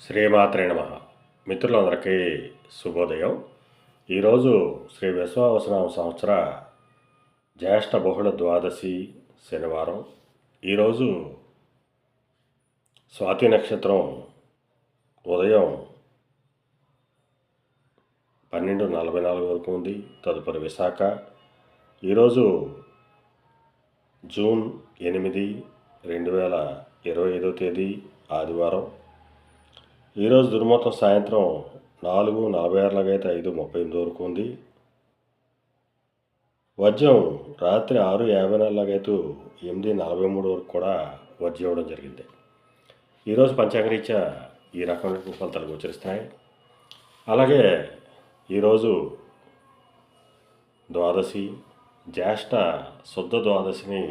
శ్రీమాత్రే నమ. మిత్రులందరికీ శుభోదయం. ఈరోజు శ్రీ విశ్వావసనామ సంవత్సర జ్యేష్ఠ బహుళ ద్వాదశి శనివారం. ఈరోజు స్వాతి నక్షత్రం ఉదయం పన్నెండు నలభై నాలుగు వరకు ఉంది తదుపరి విశాఖ. ఈరోజు జూన్ ఎనిమిది రెండు వేల ఇరవై ఐదో తేదీ ఆదివారం. ఈరోజు దుర్మతం సాయంత్రం నాలుగు నలభై ఆరులాగైతే ఐదు ముప్పై ఎనిమిది వరకు ఉంది. వజ్రం రాత్రి ఆరు యాభై నాలుగులాగైతే ఎనిమిది నలభై మూడు వరకు కూడా వజ్రం ఇవ్వడం జరిగింది. ఈరోజు పంచాంగరీత్యా ఈ రకమైన ఫలితాలు గోచరిస్తున్నాయి అలాగే ఈరోజు ద్వాదశి జ్యేష్ఠ శుద్ధ ద్వాదశిని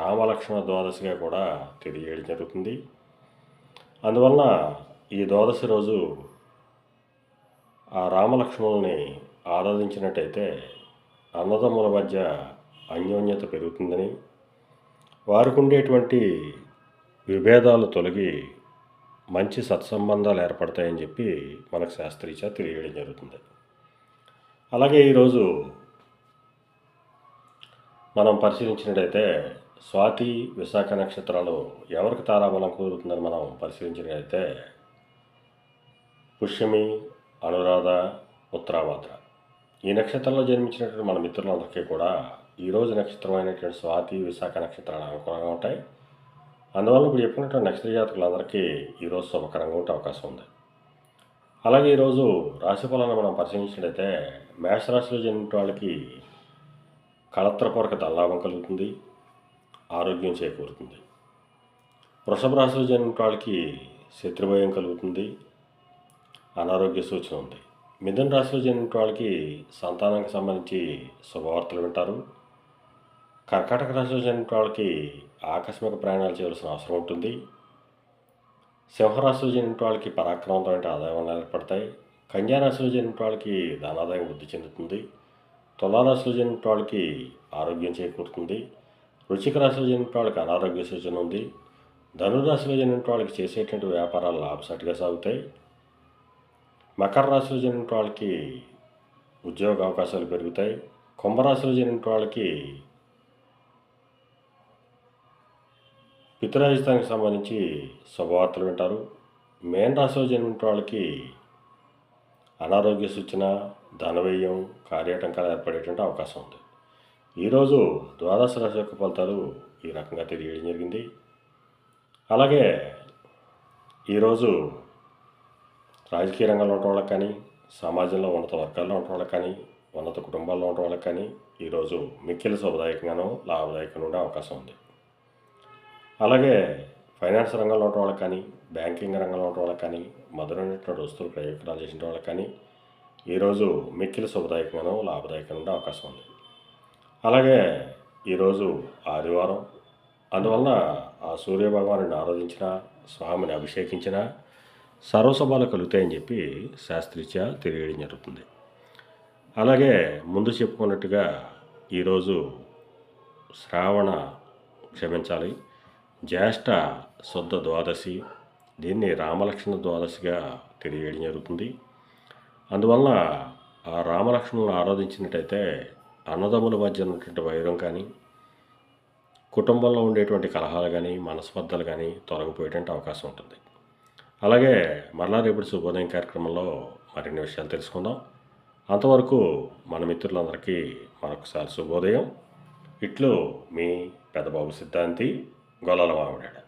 రామలక్ష్మణ ద్వాదశిగా కూడా తెలియజేయడం జరుగుతుంది. అందువలన ఈ ద్వాదశి రోజు ఆ రామలక్ష్మణుల్ని ఆరాధించినట్టయితే అన్నదమ్ముల మధ్య అన్యోన్యత పెరుగుతుందని వారికి ఉండేటువంటి విభేదాలు తొలగి మంచి సత్సంబంధాలు ఏర్పడతాయని చెప్పి మనకు శాస్త్రీచ తెలియడం జరుగుతుంది. అలాగే ఈరోజు మనం పరిశీలించినట్టయితే స్వాతి విశాఖ నక్షత్రాలు ఎవరికి తారాబలం కుదురుతుందని మనం పరిశీలించినట్టయితే పుష్యమి అనురాధ ఉత్తరాభాద్ర. ఈ నక్షత్రంలో జన్మించినటువంటి మన మిత్రులందరికీ కూడా ఈరోజు నక్షత్రం అయినటువంటి స్వాతి విశాఖ నక్షత్రాలు అనుకూలంగా ఉంటాయి. అందువల్ల ఇప్పుడు చెప్పినటువంటి నక్షత్ర జాతకులందరికీ ఈరోజు శుభకరంగా ఉండే అవకాశం ఉంది. అలాగే ఈరోజు రాశి ఫలాన్ని మనం పరిశీలించినట్టయితే మేషరాశిలో జరిగిన వాళ్ళకి కళత్రపూర్వక దల్లాభం కలుగుతుంది ఆరోగ్యం చేకూరుతుంది. వృషభ రాశిలో జన్మిన వాళ్ళకి శత్రుభయం కలుగుతుంది అనారోగ్య సూచన ఉంది మిథున రాశిలో జన్మించిన వాళ్ళకి సంతానానికి సంబంధించి శుభవార్తలు వింటారు. కర్కాటక రాశిలో జన్మించిన వాళ్ళకి ఆకస్మిక ప్రయాణాలు చేయవలసిన అవసరం ఉంటుంది. సింహరాశిలో జన్మించిన వాళ్ళకి పరాక్రమంతో ఆదాయం ఏర్పడతాయి. కన్యా రాశిలో జన్మించిన వాళ్ళకి ధనాదాయం వృద్ధి చెందుతుంది. తులారాశిలో జన్మించిన వాళ్ళకి ఆరోగ్యం చేకూరుతుంది. వృచ్చిక రాశిలో జన్మించిన వాళ్ళకి అనారోగ్య సూచన ఉంది. ధనురాశిలో జన్మించిన వాళ్ళకి చేసేటువంటి వ్యాపారాలు లాభసాటిగా సాగుతాయి. మకర రాశిలో జరిగిన వాళ్ళకి ఉద్యోగ అవకాశాలు పెరుగుతాయి. కుంభరాశిలో జరిగిన వాళ్ళకి పితృరాజస్థానికి సంబంధించి శుభవార్తలు వింటారు. మేన్ రాశిలో జరిగిన వాళ్ళకి అనారోగ్య సూచన ధనవ్యయం కార్యాటంకాలు ఏర్పడేటువంటి అవకాశం ఉంది. ఈరోజు ద్వాదశ రాశి యొక్క ఫలితాలు ఈ రకంగా తెలియడం జరిగింది. అలాగే ఈరోజు రాజకీయ రంగంలో ఉన్న వాళ్ళకి కానీ సమాజంలో ఉన్నత వర్గాల్లో ఉన్న వాళ్ళకి కానీ ఉన్నత కుటుంబాల్లో ఉన్న వాళ్ళకి కానీ ఈరోజు మిక్కిలి శుభదాయకంగానూ లాభదాయకంగా ఉండే అవకాశం ఉంది. అలాగే ఫైనాన్స్ రంగంలో ఉన్న వాళ్ళకి కానీ బ్యాంకింగ్ రంగంలో ఉన్న వాళ్ళకి కానీ మధురైనటువంటి వస్తువులు ప్రయోజనాలు చేసిన వాళ్ళకి కానీ ఈరోజు మిక్కిలి శుభదాయకంగానూ లాభదాయకంగా ఉండే అవకాశం ఉంది. అలాగే ఈరోజు ఆదివారం అందువలన ఆ సూర్యభగవాను ఆరాధించిన స్వామిని అభిషేకించిన సర్వసభలు కలుగుతాయని చెప్పి శాస్త్రీత్యా తెలియడం జరుగుతుంది. అలాగే ముందు చెప్పుకున్నట్టుగా ఈరోజు శ్రావణ క్షమించాలి జ్యేష్ఠ శుద్ధ ద్వాదశి దీన్ని రామలక్ష్మణ ద్వాదశిగా తెలియడం జరుగుతుంది. అందువలన ఆ రామలక్ష్మణులను ఆరాధించినట్టయితే అన్నదమ్ముల మధ్య ఉన్నటువంటి వైరం కానీ కుటుంబంలో ఉండేటువంటి కలహాలు కానీ మనస్పర్ధలు కానీ తొలగిపోయేటువంటి అవకాశం ఉంటుంది. అలాగే మరలా రేపటి శుభోదయం కార్యక్రమంలో మరిన్ని విషయాలు తెలుసుకుందాం. అంతవరకు మన మిత్రులందరికీ మరొకసారి శుభోదయం. ఇట్లు మీ పెద్దబాబు సిద్ధాంతి గొల్లల మామిడాడ.